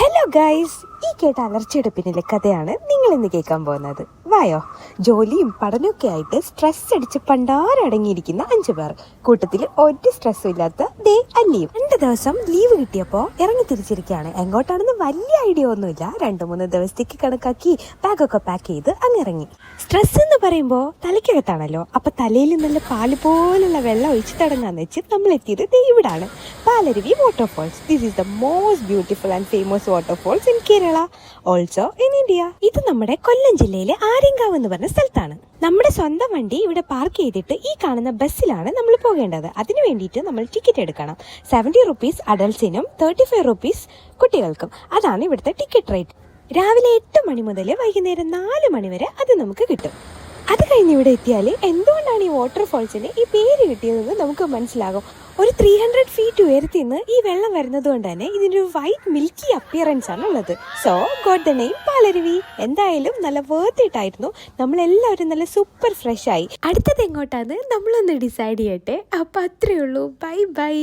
Hello guys ഈ കേട്ട അലർച്ചയുടെ പിന്നിലെ കഥയാണ് നിങ്ങൾ ഇന്ന് കേൾക്കാൻ പോകുന്നത്. വായോ ജോലിയും പഠനമൊക്കെ ആയിട്ട് സ്ട്രെസ് അടിച്ച് പണ്ടാരടങ്ങിയിരിക്കുന്ന അഞ്ചു പേർ. കൂട്ടത്തിൽ ഒരു സ്ട്രെസ്സും ഇല്ലാത്ത ദേ അല്ലിയും. രണ്ട് ദിവസം ലീവ് കിട്ടിയപ്പോൾ ഇറങ്ങി തിരിച്ചിരിക്കുകയാണ്. എങ്ങോട്ടാണെന്ന് വലിയ ഐഡിയ ഒന്നുമില്ല. രണ്ട് മൂന്ന് ദിവസത്തേക്ക് കണക്കാക്കി ബാഗൊക്കെ പാക്ക് ചെയ്ത് അങ്ങ് ഇറങ്ങി. സ്ട്രെസ് എന്ന് പറയുമ്പോൾ തലയ്ക്കകത്താണല്ലോ. അപ്പൊ തലയിൽ നല്ല പാൽ പോലുള്ള വെള്ളം ഒഴിച്ച് തുടങ്ങാന്ന് വെച്ച് നമ്മൾ എത്തിയത് ദേ ഇവിടാണ്. Palaruvi waterfalls this is the most beautiful and famous waterfalls in Kerala also in India ഇത് നമ്മുടെ കൊല്ലം ജില്ലയിലെ ആര്യങ്കാവ് എന്ന് പറഞ്ഞ സ്ഥലത്താണ്. നമ്മുടെ സ്വന്തം വണ്ടി ഇവിടെ പാർക്ക് ചെയ്തിട്ട് ഈ കാണുന്ന ബസ്സിലാണ് നമ്മൾ പോകേണ്ടത്. അതിന് വേണ്ടിയിട്ട് നമ്മൾ ടിക്കറ്റ് എടുക്കണം. സെവന്റി റുപ്പീസ് അഡൽസിനും തേർട്ടി ഫൈവ് റുപ്പീസ് കുട്ടികൾക്കും. അതാണ് ഇവിടുത്തെ ടിക്കറ്റ് റേറ്റ് രാവിലെ എട്ട് മണി മുതൽ വൈകുന്നേരം നാല് മണി വരെ അത് നമുക്ക് കിട്ടും. അത് കഴിഞ്ഞ് ഇവിടെ എത്തിയാൽ എന്തുകൊണ്ടാണ് ഈ വാട്ടർഫോൾസിന് ഈ പേര് കിട്ടിയതെന്ന് നമുക്ക് മനസ്സിലാകും. ഒരു ത്രീ ഹൺഡ്രഡ് ഫീറ്റ് ഉയരത്തിൽ നിന്ന് ഈ വെള്ളം വരുന്നത് കൊണ്ട് തന്നെ ഇതിനൊരു വൈറ്റ് മിൽക്കി അപ്പിയറൻസ് ആണ് ഉള്ളത്. So got the name Palaruvi എന്തായാലും നല്ല വേർത്തിട്ടായിരുന്നു നമ്മളെല്ലാവരും നല്ല സൂപ്പർ ഫ്രഷ് ആയി. അടുത്തത് എങ്ങോട്ടാന്ന് നമ്മളൊന്ന് ഡിസൈഡ് ചെയ്യട്ടെ. അപ്പൊ അത്രേ ഉള്ളൂ. Bye bye